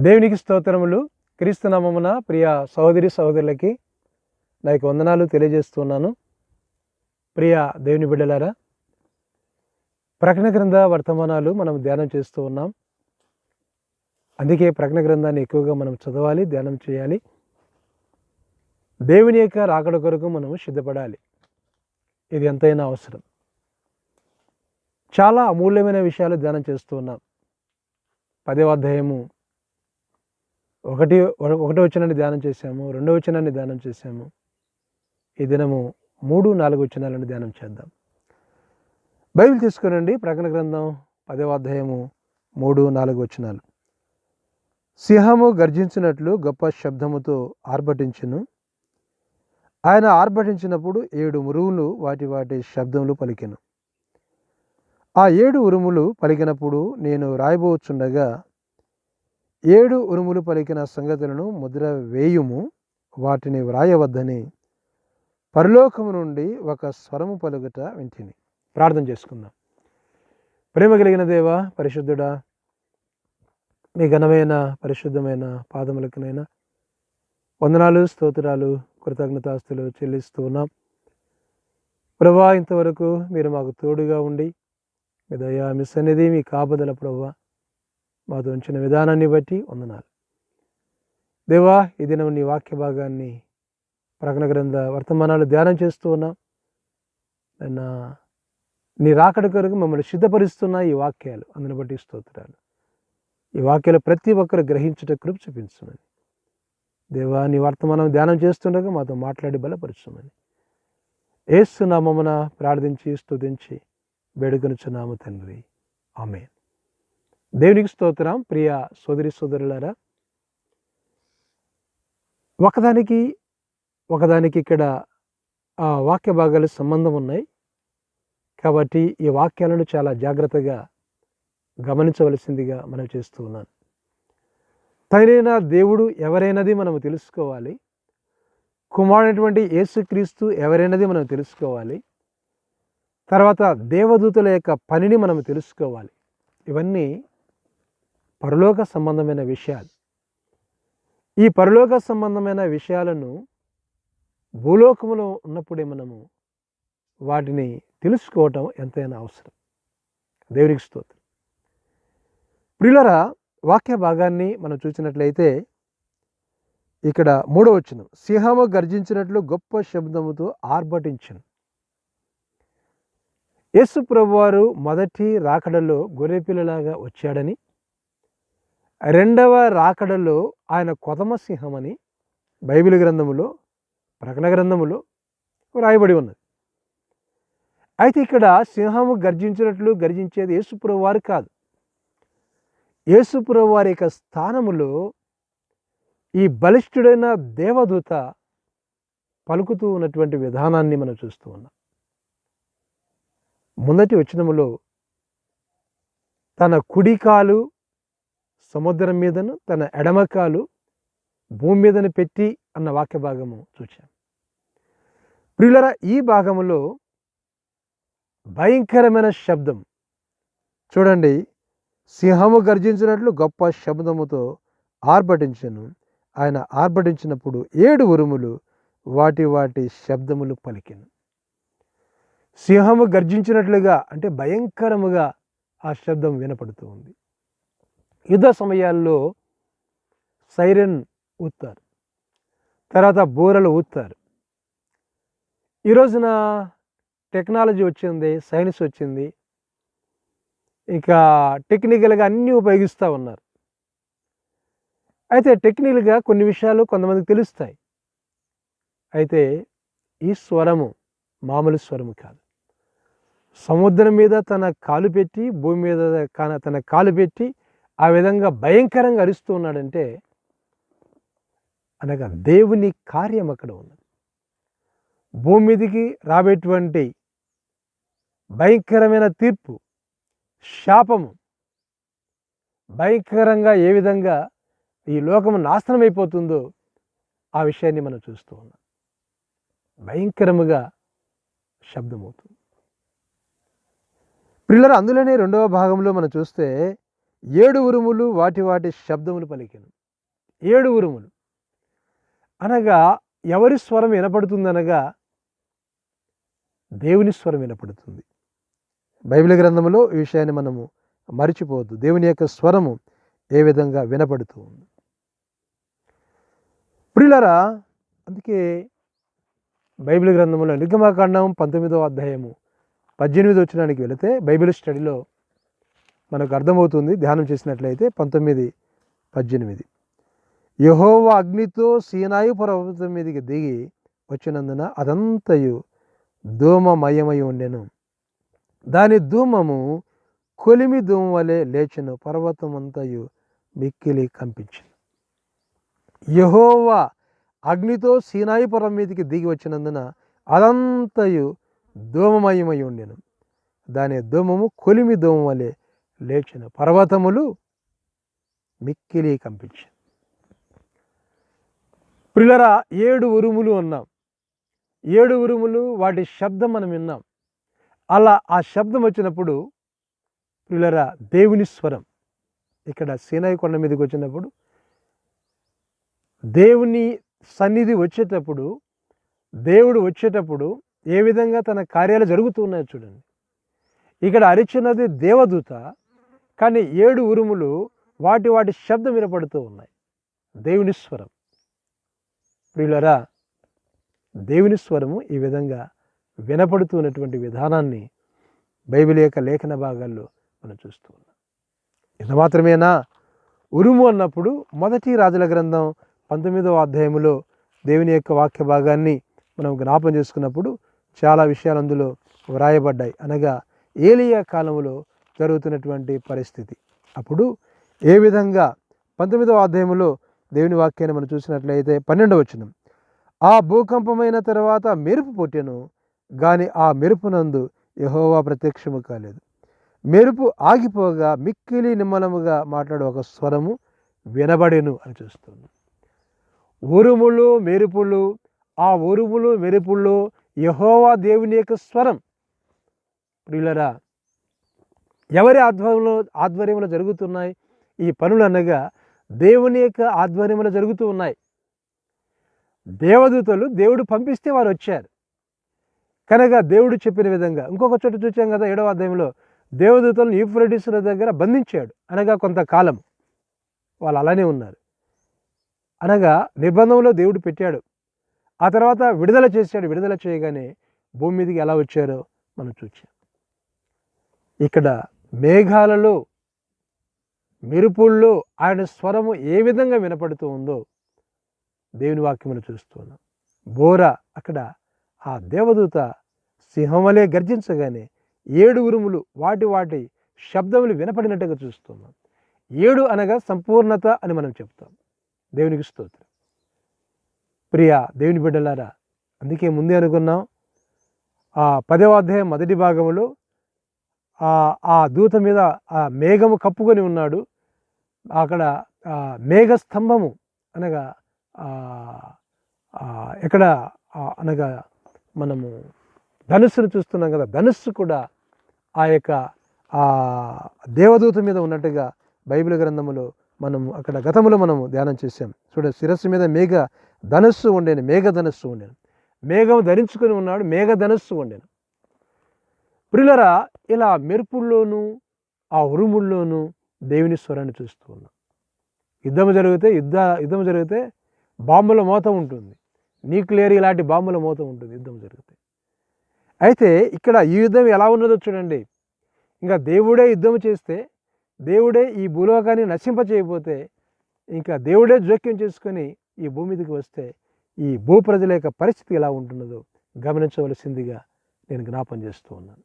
దేవునికి స్తోత్రములు. క్రీస్తునామమున ప్రియ సహోదరి సహోదరులకి నా యొక్క వందనాలు తెలియజేస్తున్నాను. ప్రియ దేవుని బిడ్డలారా ప్రకటన గ్రంథ వర్తమానాలు మనం ధ్యానం చేస్తూ ఉన్నాం. అందుకే ప్రకటన గ్రంథాన్ని ఎక్కువగా మనం చదవాలి ధ్యానం చేయాలి. దేవుని యొక్క రాకడ కొరకు మనం సిద్ధపడాలి. ఇది ఎంతైనా అవసరం. చాలా అమూల్యమైన విషయాలు ధ్యానం చేస్తూ ఉన్నాం. పదవ అధ్యాయము ఒకటి ఒకటో వచనాన్ని ధ్యానం చేశాము రెండో వచనాన్ని ధ్యానం చేశాము. ఈ దినము మూడు నాలుగు వచనాలను ధ్యానం చేద్దాం. బైబిల్ తీసుకునండి ప్రకటన గ్రంథం పదవ అధ్యాయము మూడు నాలుగు వచనాలు. సింహము గర్జించినట్లు గొప్ప శబ్దముతో ఆర్భటించును. ఆయన ఆర్భటించినప్పుడు ఏడు మురుగులు వాటి వాటి శబ్దములు పలికెను. ఆ ఏడు ఉరుములు పలికినప్పుడు నేను రాయబోచుండగా ఏడు ఉరుములు పలికిన సంగతులను ముద్ర వేయుము వాటిని వ్రాయవద్దని పరలోకము నుండి ఒక స్వరము పలుకుట వింటిని. ప్రార్థన చేసుకుందాం. ప్రేమ కలిగిన దేవ పరిశుద్ధుడా మీ ఘనమైన పరిశుద్ధమైన పాదములకునైనా వందనాలు స్తోత్రాలు కృతజ్ఞతాస్తులు చెల్లిస్తూ ఉన్నాం. ప్రభా ఇంతవరకు మీరు మాకు తోడుగా ఉండి మీ దయా మీ సన్నిధి మీ కాపుదల ప్రభా మాతో ఉంచిన విధానాన్ని బట్టి వందనాలు. దేవా ఈ దినం నీ వాక్య భాగాన్ని ప్రకటన గ్రంథ వర్తమానాలు ధ్యానం చేస్తూ ఉన్నాం. నిన్న నీ రాకడ కొరకు మమ్మల్ని సిద్ధపరుస్తున్న ఈ వాక్యాలు అందుని బట్టి స్తోత్రాలు. ఈ వాక్యాలు ప్రతి ఒక్కరు గ్రహించుట కృప చూపించమని. దేవా నీ వర్తమానం ధ్యానం చేస్తుండగా మాతో మాట్లాడి బలపరచమని. ఏస్తున్నామమున ప్రార్థించి స్తుతించి వేడుకొనుచున్నాము తండ్రి. ఆమె దేవునికి స్తోత్రం ప్రియ సోదరి సోదరులారా. ఒకదానికి ఒకదానికి ఇక్కడ ఆ వాక్య భాగాలు సంబంధం ఉన్నాయి. కాబట్టి ఈ వాక్యాలను చాలా జాగ్రత్తగా గమనించవలసిందిగా మనం చేస్తూ ఉన్నాను. తనైన దేవుడు ఎవరైనది మనం తెలుసుకోవాలి. కుమారుడైనటువంటి యేసుక్రీస్తు ఎవరైనది మనం తెలుసుకోవాలి. తర్వాత దేవదూతుల యొక్క పనిని మనం తెలుసుకోవాలి. ఇవన్నీ పరలోక సంబంధమైన విషయాలు. ఈ పరలోక సంబంధమైన విషయాలను భూలోకములో ఉన్నప్పుడే మనము వాటిని తెలుసుకోవటం ఎంతైనా అవసరం. దేవునికి స్తోత్రం. ప్రియులరా వాక్య భాగాన్ని మనం చూసినట్లయితే ఇక్కడ మూడో వచ్చిన సింహము గర్జించినట్లు గొప్ప శబ్దముతో ఆర్భటించను. యేసు ప్రభువారు మొదటి రాకడలో గొర్రెపిల్లలాగా వచ్చాడని రెండవ రాకడలో ఆయన కొదమసింహం అని బైబిల్ గ్రంథములో ప్రకటన గ్రంథములో రాయబడి ఉన్నది. అయితే ఇక్కడ సింహము గర్జించినట్లు గర్జించేది యేసుప్రభు వారు కాదు. యేసుప్రభు వారి యొక్క స్థానములో ఈ బలిష్ఠుడైన దేవదూత పలుకుతూ ఉన్నటువంటి విధానాన్ని మనం చూస్తూ ఉన్నాం. మొదటి వచనములో తన కుడికాలు సముద్రం మీదను తన ఎడమకాలు భూమి మీదను పెట్టి అన్న వాక్య భాగము చూచాం. ప్రియులర ఈ భాగంలో భయంకరమైన శబ్దం. చూడండి సింహము గర్జించినట్లు గొప్ప శబ్దముతో ఆర్భటించను. ఆయన ఆర్భటించినప్పుడు ఏడు ఉరుములు వాటి వాటి శబ్దములు పలికిను. సింహము గర్జించినట్లుగా అంటే భయంకరముగా ఆ శబ్దం వినపడుతూ ఉంది. యుద్ధ సమయాల్లో సైరన్ ఊతారు తర్వాత బూరలు ఊతారు ఈ రోజున టెక్నాలజీ వచ్చింది సైన్స్ వచ్చింది. ఇక టెక్నికల్గా అన్నీ ఉపయోగిస్తూ ఉన్నారు. అయితే టెక్నికల్గా కొన్ని విషయాలు కొంతమందికి తెలుస్తాయి. అయితే ఈ స్వరము మామూలు స్వరము కాదు. సముద్రం మీద తన కాలు పెట్టి భూమి మీద కాన తన కాలు పెట్టి ఆ విధంగా భయంకరంగా అరుస్తూ ఉన్నాడంటే అనగా దేవుని కార్యం అక్కడ ఉన్నది. భూమి మీదికి రాబేటువంటి భయంకరమైన తీర్పు శాపము భయంకరంగా ఏ విధంగా ఈ లోకము నాశనం అయిపోతుందో ఆ విషయాన్ని మనం చూస్తూ ఉన్నాం. భయంకరముగా శబ్దమవుతుంది. పిల్లలు అందులోనే రెండవ భాగంలో మనం చూస్తే ఏడు ఉరుములు వాటి వాటి శబ్దములు పలికెను. ఏడు ఉరుములు అనగా ఎవరి స్వరం వినపడుతుంది అనగా దేవుని స్వరం వినపడుతుంది. బైబిల్ గ్రంథంలో ఈ విషయాన్ని మనము మరిచిపోవద్దు. దేవుని యొక్క స్వరము ఏ విధంగా వినపడుతూ ఉంది. ప్రియులరా అందుకే బైబిల్ గ్రంథంలో నిర్గమాకాండం పంతొమ్మిదవ అధ్యాయము పద్దెనిమిది వచ్చినానికి వెళితే బైబిల్ స్టడీలో మనకు అర్థమవుతుంది ధ్యానం చేసినట్లయితే పంతొమ్మిది పద్దెనిమిది. యహోవా అగ్నితో సీనాయు పర్వతం మీదకి దిగి వచ్చినందున అదంతయు ధూమమయమై ఉండెను. దాని ధూమము కొలిమి ధూమ వలె లేచెను పర్వతం అంతయు మిక్కిలి కంపించింది యహోవా అగ్నితో సీనాయి పర్వం మీదకి దిగి వచ్చినందున అదంతయు ధూమమయమై ఉండెను. దాని ధూమము కొలిమి ధూమం వలె లేచిన పర్వతములు మిక్కిలి కంపించింది. ప్రిలరా ఏడు ఉరుములు అన్నాం. ఏడు ఉరుములు వాటి శబ్దం మనం విన్నాం. అలా ఆ శబ్దం వచ్చినప్పుడు ప్రిలరా దేవుని స్వరం ఇక్కడ సీనాయి కొండ మీదకి వచ్చినప్పుడు దేవుని సన్నిధి వచ్చేటప్పుడు దేవుడు వచ్చేటప్పుడు ఏ విధంగా తన కార్యాలు జరుగుతూ ఉన్నాయో చూడండి. ఇక్కడ అరిచినది దేవదూత కానీ ఏడు ఉరుములు వాటి వాటి శబ్దం వినపడుతూ ఉన్నాయి. దేవుని స్వరం. ప్రియులరా దేవుని స్వరము ఈ విధంగా వినపడుతున్నటువంటి విధానాన్ని బైబిల్ యొక్క లేఖన భాగాల్లో మనం చూస్తూ ఉన్నాం. ఇది మాత్రమేనా? ఉరుము అన్నప్పుడు మొదటి రాజుల గ్రంథం పంతొమ్మిదవ అధ్యాయములో దేవుని యొక్క వాక్య భాగాన్ని మనం జ్ఞాపం చేసుకున్నప్పుడు చాలా విషయాలు అందులో వ్రాయబడ్డాయి. అనగా ఏలియా కాలంలో జరుగుతున్నటువంటి పరిస్థితి. అప్పుడు ఏ విధంగా పంతొమ్మిదవ అధ్యాయంలో దేవుని వాక్యాన్ని మనం చూసినట్లయితే పన్నెండవ వచనం. ఆ భూకంపమైన తర్వాత మెరుపు పుట్టెను కానీ ఆ మెరుపునందు యహోవా ప్రత్యక్షము కాలేదు. మెరుపు ఆగిపోగా మిక్కిలి నిమ్మలముగా మాట్లాడే ఒక స్వరము వినబడెను అని చూస్తుంది. ఉరుములు మెరుపులు ఆ ఉరుములు మెరుపుల్లో యహోవా దేవుని యొక్క స్వరం. ప్రియులరా ఎవరి ఆధ్వర్యంలో ఆధ్వర్యంలో జరుగుతున్నాయి? ఈ పనులు అనగా దేవుని యొక్క ఆధ్వర్యంలో జరుగుతూ ఉన్నాయి. దేవదూతలు దేవుడు పంపిస్తే వారు వచ్చారు. కనుక దేవుడు చెప్పిన విధంగా ఇంకొక చోట చూచాం కదా ఏడవ అధ్యాయంలో దేవదూతలను యూఫ్రటిస్ల దగ్గర బంధించాడు. అనగా కొంతకాలం వాళ్ళు అలానే ఉన్నారు. అనగా నిర్బంధంలో దేవుడు పెట్టాడు. ఆ తర్వాత విడుదల చేశాడు. విడుదల చేయగానే భూమి మీదకి ఎలా వచ్చారో మనం చూచాం. ఇక్కడ మేఘాలలో మెరుపుల్లో ఆయన స్వరము ఏ విధంగా వినపడుతూ ఉందో దేవుని వాక్యమును చూస్తున్నాం. బోర అక్కడ ఆ దేవదూత సింహమలే గర్జించగానే ఏడు ఉరుములు వాటి వాటి శబ్దములు వినపడినట్టుగా చూస్తున్నాం. ఏడు అనగా సంపూర్ణత అని మనం చెప్తాం. దేవునికి స్తోత్రం. ప్రియ దేవుని బిడ్డలారా అందుకే ముందే అనుకున్నాం ఆ పదవ అధ్యాయం మొదటి భాగంలో ఆ దూత మీద ఆ మేఘము కప్పుకొని ఉన్నాడు. అక్కడ మేఘస్తంభము మేఘ స్తంభము అనగా ఎక్కడ అనగా మనము ధనుస్సును చూస్తున్నాం కదా. ధనుస్సు కూడా ఆ యొక్క దేవదూత మీద ఉన్నట్టుగా బైబిల్ గ్రంథములో మనము అక్కడ గతంలో మనము ధ్యానం చేసాం చూడ శిరస్సు మీద మేఘ ధనుస్సు ఉండేను మేఘ ధనస్సు ఉండేను. మేఘం ధరించుకొని ఉన్నాడు మేఘ ధనస్సు ఉండేను. ప్రిలరా ఇలా మెరుపుల్లోనూ ఆ ఉరుముల్లోనూ దేవుని స్వరాన్ని చూస్తూ ఉన్నాం. యుద్ధం జరిగితే యుద్ధ యుద్ధం జరిగితే బాంబుల మోత ఉంటుంది. న్యూక్లియర్ ఇలాంటి బాంబుల మోత ఉంటుంది యుద్ధం జరిగితే. అయితే ఇక్కడ ఈ యుద్ధం ఎలా ఉన్నదో చూడండి. ఇంకా దేవుడే యుద్ధం చేస్తే దేవుడే ఈ భూలోకాన్ని నశింపచేయకపోతే ఇంకా దేవుడే జోక్యం చేసుకొని ఈ భూమి మీదకి వస్తే ఈ భూ ప్రజల యొక్క పరిస్థితి ఎలా ఉంటున్నదో గమనించవలసిందిగా నేను జ్ఞాపం చేస్తూ ఉన్నాను.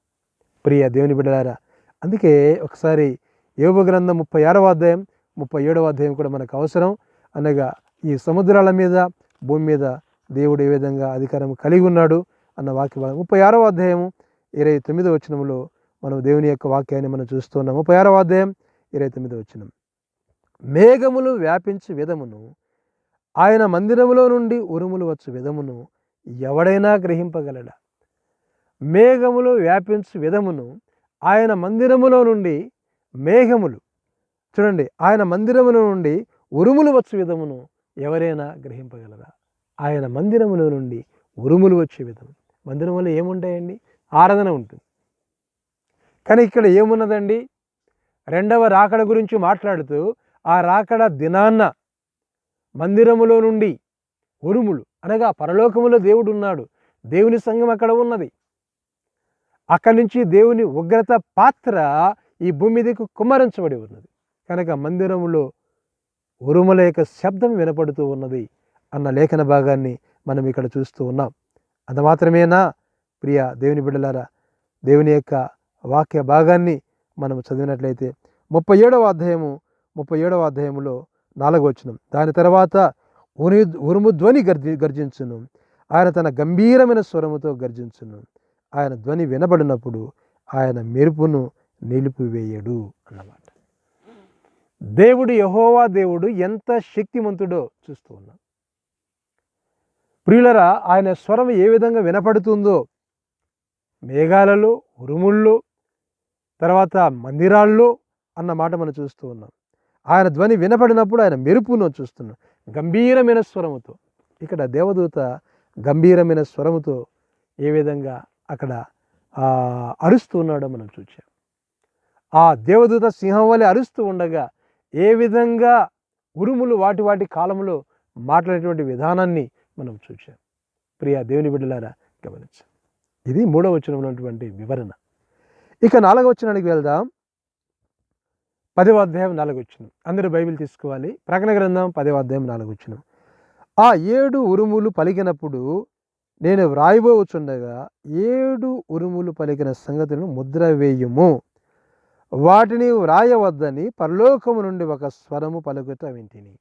ప్రియ దేవుని బిడ్డలారా అందుకే ఒకసారి యోగ గ్రంథం ముప్పై ఆరవ అధ్యాయం ముప్పై ఏడవ అధ్యాయం కూడా మనకు అవసరం. అనగా ఈ సముద్రాల మీద భూమి మీద దేవుడు ఏ విధంగా అధికారం కలిగి ఉన్నాడు అన్న వాక్య ముప్పై ఆరవ అధ్యాయం ఇరవై తొమ్మిదో వచనంలో మనం దేవుని యొక్క వాక్యాన్ని మనం చూస్తున్నాం ముప్పై ఆరవ అధ్యాయం ఇరవై తొమ్మిదో వచనం. మేఘములు వ్యాపించి విధమును ఆయన మందిరములో నుండి ఉరుములు వచ్చు విధమును ఎవడైనా గ్రహింపగలడా? మేఘములు వ్యాపించు విధమును ఆయన మందిరములో నుండి మేఘములు. చూడండి ఆయన మందిరముల నుండి ఉరుములు వచ్చు విధమును ఎవరైనా గ్రహింపగలరా? ఆయన మందిరముల నుండి ఉరుములు వచ్చే విధం. మందిరంలో ఏముంటాయండి? ఆరాధన ఉంటుంది. కానీ ఇక్కడ ఏమున్నదండి? రెండవ రాకడ గురించి మాట్లాడుతూ ఆ రాకడ దినాన్న మందిరములో నుండి ఉరుములు అనగా పరలోకములో దేవుడు ఉన్నాడు దేవుని సంఘం అక్కడ ఉన్నది. అక్కడి నుంచి దేవుని ఉగ్రత పాత్ర ఈ భూమి మీదకు కుమ్మరించబడి ఉన్నది. కనుక మందిరములో ఉరుముల యొక్క శబ్దం వినపడుతూ ఉన్నది అన్న లేఖన భాగాన్ని మనం ఇక్కడ చూస్తూ ఉన్నాం. అంత మాత్రమేనా? ప్రియ దేవుని బిడ్డలారా దేవుని యొక్క వాక్య భాగాన్ని మనం చదివినట్లయితే ముప్పై ఏడవ అధ్యాయము ముప్పై ఏడవ అధ్యాయములో నాలుగవచనం దాని తర్వాత ఉరి ఉరుము ధ్వని గర్జి గర్జించును. ఆయన తన గంభీరమైన స్వరముతో గర్జించును. ఆయన ధ్వని వినబడినప్పుడు ఆయన మెరుపును నిలిపివేయడు అన్నమాట. దేవుడు యహోవా దేవుడు ఎంత శక్తిమంతుడో చూస్తూ ఉన్నాం. ప్రియులరా ఆయన స్వరం ఏ విధంగా వినపడుతుందో మేఘాలలో ఉరుముళ్ళు తర్వాత మందిరాల్లో అన్నమాట మనం చూస్తూ ఉన్నాం. ఆయన ధ్వని వినపడినప్పుడు ఆయన మెరుపును చూస్తున్నాం. గంభీరమైన స్వరముతో. ఇక్కడ దేవదూత గంభీరమైన స్వరముతో ఏ విధంగా అక్కడ అరుస్తూ ఉన్నాడో మనం చూచాం. ఆ దేవదూత సింహం వలె అరుస్తూ ఉండగా ఏ విధంగా ఉరుములు వాటి వాటి కాలంలో మాట్లాడేటువంటి విధానాన్ని మనం చూచాం. ప్రియా దేవుని బిడ్డలారా గమనించాం ఇది మూడవ వచనంలో ఉన్నటువంటి వివరణ. ఇక నాలుగవ వచనానికి వెళ్దాం. పదవ అధ్యాయం నాలుగు వచ్చిన అందరూ బైబిల్ తీసుకోవాలి. ప్రకటన గ్రంథం పదవ అధ్యాయం నాలుగు వచ్చిన ఆ ఏడు ఉరుములు పలికినప్పుడు నేను వ్రాయబోచుండగా ఏడు ఉరుములు పలికిన సంగతులను ముద్ర వేయుము. వాటిని వ్రాయవద్దని పరలోకము నుండి ఒక స్వరము పలుకుట వింటిని.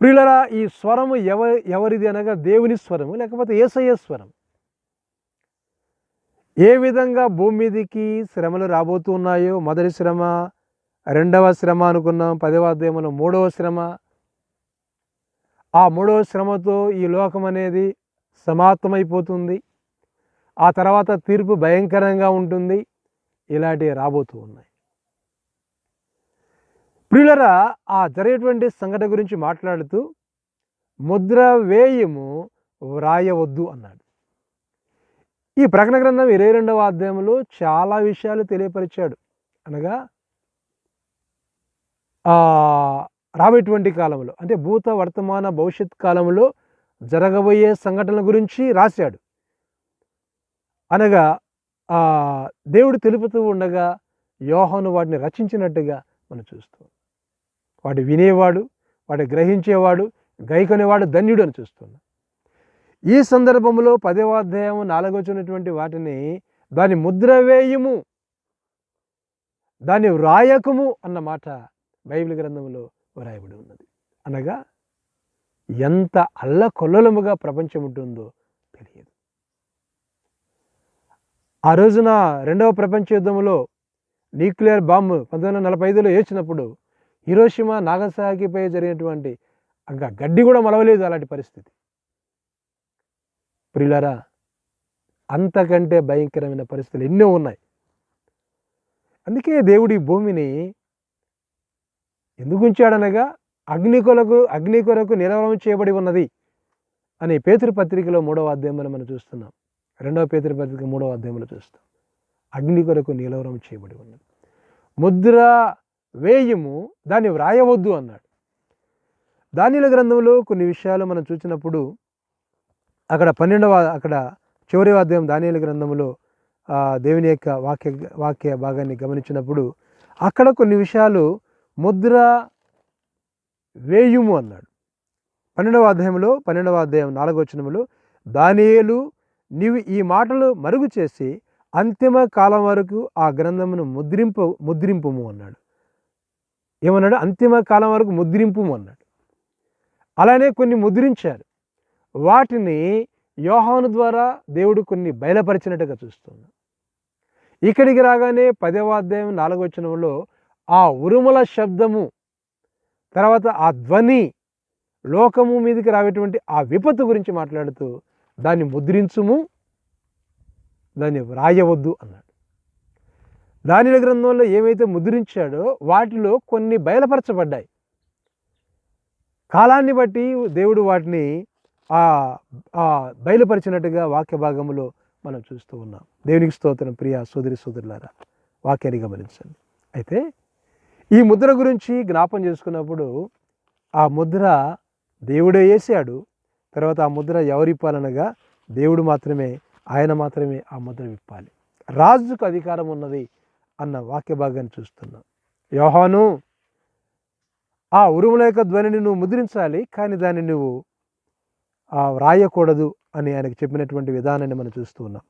ప్రియులరా ఈ స్వరము ఎవ ఎవరిది అనగా దేవుని స్వరము లేకపోతే ఏసయ్య స్వరం? ఏ విధంగా భూమి మీదకి శ్రమలు రాబోతున్నాయో మొదటి శ్రమ రెండవ శ్రమ అనుకున్నాం పదవ అధ్యాయంలో మూడవ శ్రమ. ఆ మూడవ శ్రమతో ఈ లోకం అనేది సమాప్తమైపోతుంది. ఆ తర్వాత తీర్పు భయంకరంగా ఉంటుంది. ఇలాంటివి రాబోతూ ఉన్నాయి. ప్రియులరా ఆ జరిగేటువంటి సంఘటన గురించి మాట్లాడుతూ ముద్ర వేయము వ్రాయవద్దు అన్నాడు. ఈ ప్రకటన గ్రంథం ఇరవై రెండవ అధ్యాయంలో చాలా విషయాలు తెలియపరిచాడు. అనగా ఆ, రాబోయేటువంటి కాలంలో అంటే భూత వర్తమాన భవిష్యత్ కాలంలో జరగబోయే సంఘటనల గురించి రాశాడు. అనగా దేవుడు తెలుపుతూ ఉండగా యోహను వాటిని రచించినట్టుగా మనం చూస్తాం వాటి వినేవాడు వాటి గ్రహించేవాడు గైకొనేవాడు ధన్యుడు అని చూస్తున్నాం ఈ సందర్భంలో పదేవాధ్యాయం నాలుగొచ్చినటువంటి వాటిని దాని ముద్ర దాని వ్రాయకము అన్న మాట బైబిల్ గ్రంథంలో వ్రాయబడి ఉన్నది. అనగా ఎంత అల్లకొల్లలముగా ప్రపంచం ఉంటుందో తెలియదు. ఆ రోజున రెండవ ప్రపంచ యుద్ధంలో న్యూక్లియర్ బాంబు పంతొమ్మిది వందల నలభై ఐదులో వేసినప్పుడు హిరోషిమా నాగసాకిపై జరిగినటువంటి ఇంకా గడ్డి కూడా మలవలేదు అలాంటి పరిస్థితి. ప్రియులారా అంతకంటే భయంకరమైన పరిస్థితులు ఎన్నో ఉన్నాయి. అందుకే దేవుడి భూమిని ఎందుకు ఉంచాడనగా అగ్ని కొరకు అగ్ని కొరకు నిలవరం చేయబడి ఉన్నది అని పేతురు పత్రికలో మూడవ అధ్యాయంలో మనం చూస్తున్నాం. రెండవ పేతురు పత్రిక మూడవ అధ్యాయంలో చూస్తాం. అగ్ని కొరకు నిలవరం చేయబడి ఉన్నది. ముద్ర వేయము దాన్ని వ్రాయవద్దు అన్నాడు. దానిల గ్రంథంలో కొన్ని విషయాలు మనం చూసినప్పుడు అక్కడ పన్నెండవ అక్కడ చివరి అధ్యాయం దానిల గ్రంథంలో దేవుని యొక్క వాక్య వాక్య భాగాన్ని గమనించినప్పుడు అక్కడ కొన్ని విషయాలు ముద్ర వేయుము అన్నాడు. పన్నెండవ అధ్యాయంలో పన్నెండవ అధ్యాయం నాలుగవ వచనములో దానియేలు నీవు ఈ మాటలు మరుగు చేసి అంతిమ కాలం వరకు ఆ గ్రంథమును ముద్రింపు ముద్రింపుము అన్నాడు. ఏమన్నాడు? అంతిమ కాలం వరకు ముద్రింపుము అన్నాడు. అలానే కొన్ని ముద్రించారు. వాటిని యోహాను ద్వారా దేవుడు కొన్ని బయలుపరిచినట్టుగా చూస్తున్నాం ఇక్కడికి రాగానే పదవ అధ్యాయం నాలుగవ ఆ ఉరుముల శబ్దము తర్వాత ఆ ధ్వని లోకము మీదకి రావేటువంటి ఆ విపత్తు గురించి మాట్లాడుతూ దాన్ని ముద్రించుము దాన్ని వ్రాయవద్దు అన్నాడు. దానిల గ్రంథంలో ఏమైతే ముద్రించాడో వాటిలో కొన్ని బయలుపరచబడ్డాయి. కాలాన్ని బట్టి దేవుడు వాటిని బయలుపరిచినట్టుగా వాక్య భాగంలో మనం చూస్తూ ఉన్నాం. దేవునికి స్తోత్రం ప్రియ సోదరి సోదరులారా వాక్యాన్ని గమనించండి. అయితే ఈ ముద్ర గురించి జ్ఞాపం చేసుకున్నప్పుడు ఆ ముద్ర దేవుడే వేసాడు తర్వాత ఆ ముద్ర ఎవరిప్పాలనగా దేవుడు మాత్రమే ఆయన మాత్రమే ఆ ముద్ర విప్పాలి. రాజుకు అధికారం ఉన్నది అన్న వాక్య భాగాన్ని చూస్తున్నాం. యోహాను ఆ ఉరుముల యొక్క ధ్వనిని నువ్వు ముద్రించాలి కానీ దాన్ని నువ్వు వ్రాయకూడదు అని ఆయనకు చెప్పినటువంటి విధానాన్ని మనం చూస్తూ ఉన్నాం.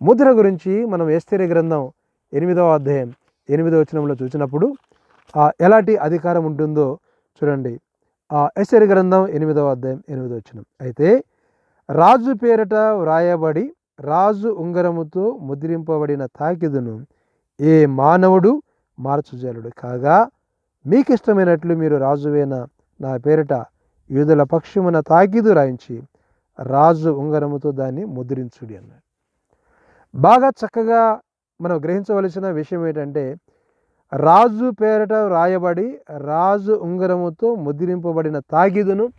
ముద్ర గురించి మనం ఏస్తేరి గ్రంథం ఎనిమిదవ అధ్యాయం ఎనిమిదవ వచనంలో చూసినప్పుడు ఎలాంటి అధికారం ఉంటుందో చూడండి. ఆ ఎస్ఎరి గ్రంథం ఎనిమిదవ అధ్యాయం ఎనిమిదవ వచనం. అయితే రాజు పేరట వ్రాయబడి రాజు ఉంగరముతో ముద్రింపబడిన తాకిదును ఏ మానవుడు మార్చుజలుడు. కాగా మీకు ఇష్టమైనట్లు మీరు రాజువైన నా పేరిట యూదుల పక్షమున తాకిదు రాయించి రాజు ఉంగరముతో దాన్ని ముద్రించుడి అన్నాడు. బాగా చక్కగా మనం గ్రహించవలసిన విషయం ఏంటంటే రాజు పేరట వ్రాయబడి రాజు ఉంగరముతో ముద్రింపబడిన తాగిదును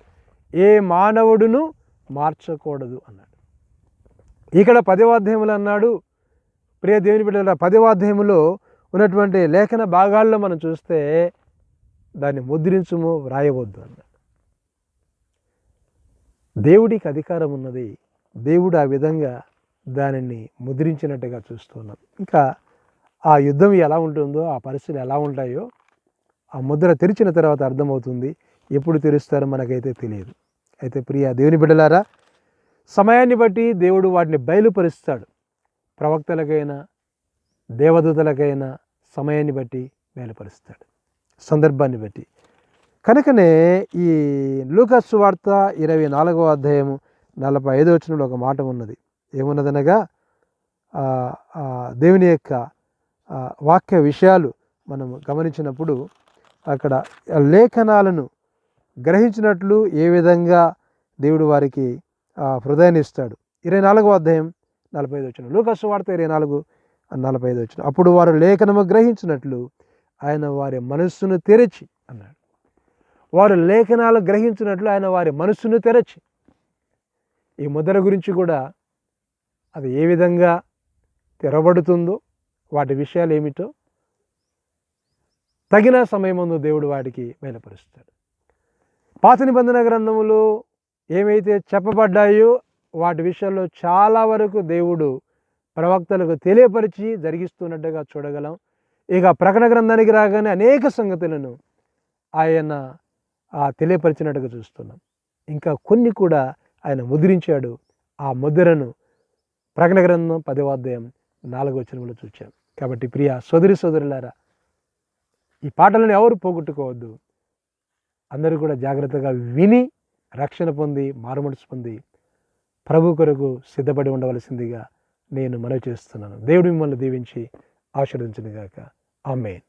ఏ మానవుడును మార్చకూడదు అన్నాడు. ఇక్కడ పదవాధ్యాయములు అన్నాడు ప్రియ దేవుని బిడ్డల పదివాధ్యములో ఉన్నటువంటి లేఖన భాగాల్లో మనం చూస్తే దాన్ని ముద్రించుము వ్రాయవద్దు అన్నాడు. దేవుడికి అధికారం ఉన్నది దేవుడు ఆ విధంగా దానిని ముద్రించినట్టుగా చూస్తున్నాం ఇంకా ఆ యుద్ధం ఎలా ఉంటుందో ఆ పరిస్థితులు ఎలా ఉంటాయో ఆ ముద్ర తెరిచిన తర్వాత అర్థమవుతుంది. ఎప్పుడు తెరుస్తారో మనకైతే తెలియదు. అయితే ప్రియ దేవుని బిడ్డలారా సమయాన్ని బట్టి దేవుడు వాటిని బయలుపరుస్తాడు. ప్రవక్తలకైనా దేవదూతలకైనా సమయాన్ని బట్టి బయలుపరుస్తాడు. సందర్భాన్ని బట్టి. కనుకనే ఈ లూకస్ వార్త ఇరవై నాలుగవ అధ్యాయము నలభై ఐదో వచ్చినప్పుడు ఒక మాట ఉన్నది. ఏమున్నదనగా దేవుని యొక్క వాక్య విషయాలు మనం గమనించినప్పుడు అక్కడ లేఖనాలను గ్రహించినట్లు ఏ విధంగా దేవుడు వారికి హృదయాన్ని ఇస్తాడు ఇరవై నాలుగవ అధ్యాయం నలభై ఐదు వచ్చిన లూకస్ వార్త ఇరవై నాలుగు నలభై ఐదు వచ్చిన అప్పుడు వారు లేఖనము గ్రహించినట్లు ఆయన వారి మనస్సును తెరచి అన్నాడు. వారు లేఖనాలు గ్రహించినట్లు ఆయన వారి మనస్సును తెరచి. ఈ ముద్ర గురించి కూడా అది ఏ విధంగా తెరబడుతుందో వాటి విషయాలు ఏమిటో తగిన సమయమందు దేవుడు వాడికి బయలుపరుస్తాడు పాత నిబంధన గ్రంథములు ఏమైతే చెప్పబడ్డాయో వాటి విషయంలో చాలా వరకు దేవుడు ప్రవక్తలకు తెలియపరిచి జరిగిస్తున్నట్టుగా చూడగలం. ఇక ప్రకటన గ్రంథానికి రాగానే అనేక సంగతులను ఆయన తెలియపరిచినట్టుగా చూస్తున్నాం. ఇంకా కొన్ని కూడా ఆయన ముద్రించాడు. ఆ ముద్రను ప్రకటన గ్రంథం పదవాధ్యాయం నాలుగో వచనంలో చూచాం. కాబట్టి ప్రియ సోదరి సోదరులారా ఈ పాటలను ఎవరు పోగొట్టుకోవద్దు. అందరూ కూడా జాగ్రత్తగా విని రక్షణ పొంది మారుమనసు పొంది ప్రభు కొరకు సిద్ధపడి ఉండవలసిందిగా నేను మనవి చేస్తున్నాను. దేవుడు మిమ్మల్ని దీవించి ఆశీర్వదించిన గాక ఆమెన్.